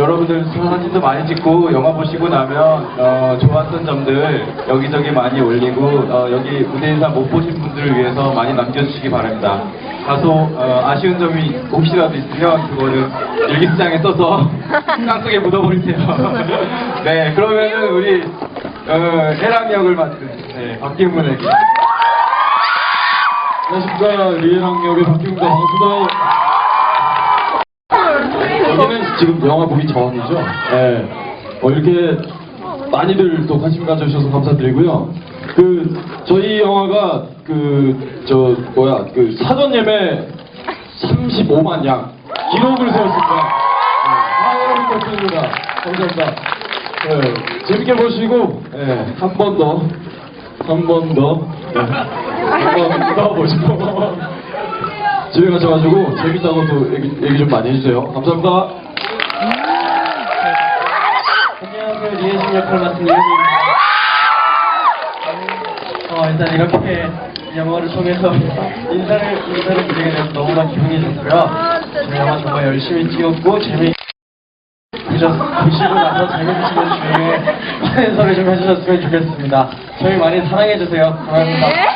여러분들 사진도 많이 찍고 영화 보시고 나면 어, 좋았던 점들 여기저기 많이 올리고 어, 여기 무대 인사 못 보신 분들을 위해서 많이 남겨주시기 바랍니다. 다소 어, 아쉬운 점이 혹시라도 있으면 그거를 일기장에 써서 땅속에 묻어버리세요. 네, 그러면은 우리 어, 해랑 역을 맡은 네, 박기훈에게 안녕하십니까 리에랑 역의 박기웅입니다 반갑습니다 지금 영화 보기 전이죠? 예. 어, 이렇게 많이들 또 관심 가져주셔서 감사드리고요. 그 저희 영화가 그 저 뭐야 그 사전 예매 35만 양. 기록을 세웠습니다. 아 여러분 덕분입니다. 감사합니다. 예, 재밌게 보시고 예, 한번 더. 한 번 더. 한번 더 보시고. 집에 가셔가지고 재밌다고 또 얘기, 얘기 좀 많이 해주세요. 감사합니다. 안녕하세요 리에신 역할 맡은 이현입니다. 어 일단 이렇게 영화를 통해서 인사를 인사를 드리게 돼서 너무나 기분이 좋고요. 저희 영화 정말 열심히 찍었고 재미 보셔 보시고 나서 재밌으시는 중에 많은 소리 좀 해주셨으면 좋겠습니다. 저희 많이 사랑해 주세요. 감사합니다.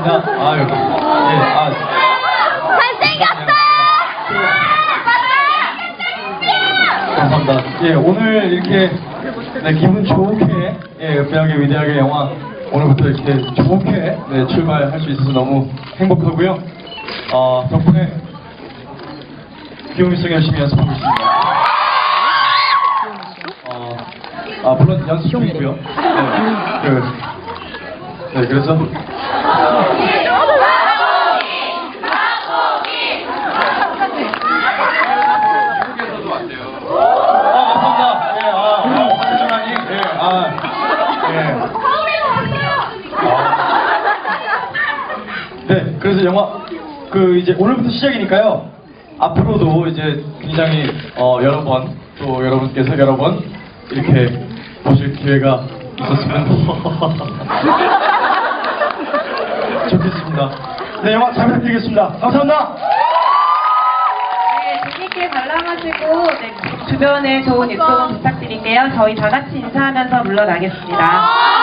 안녕하십니까. 안녕하십니까. 아유, 예, 아. 감사합니다. 예, 오늘 이렇게 네, 기분 좋게 예, 은폐하게 위대하게 영화 오늘부터 이렇게 좋게 네, 출발할 수 있어서 너무 행복하고요. 어, 덕분에 기훈이 송 열심히 연습하고 있습니다. 어, 아, 물론 연습 중이고요. 네, 그, 네, 그래서. 네, 그래서 영화, 그, 이제 오늘부터 시작이니까요. 앞으로도 이제 굉장히, 어, 여러 번, 또 여러분께서 여러 번, 이렇게 보실 기회가 있었으면 좋겠습니다. 네, 영화 잘 부탁드리겠습니다. 감사합니다. 네, 재밌게 관람하시고 네, 주변에 좋은 입소문 부탁드릴게요. 저희 다 같이 인사하면서 물러나겠습니다.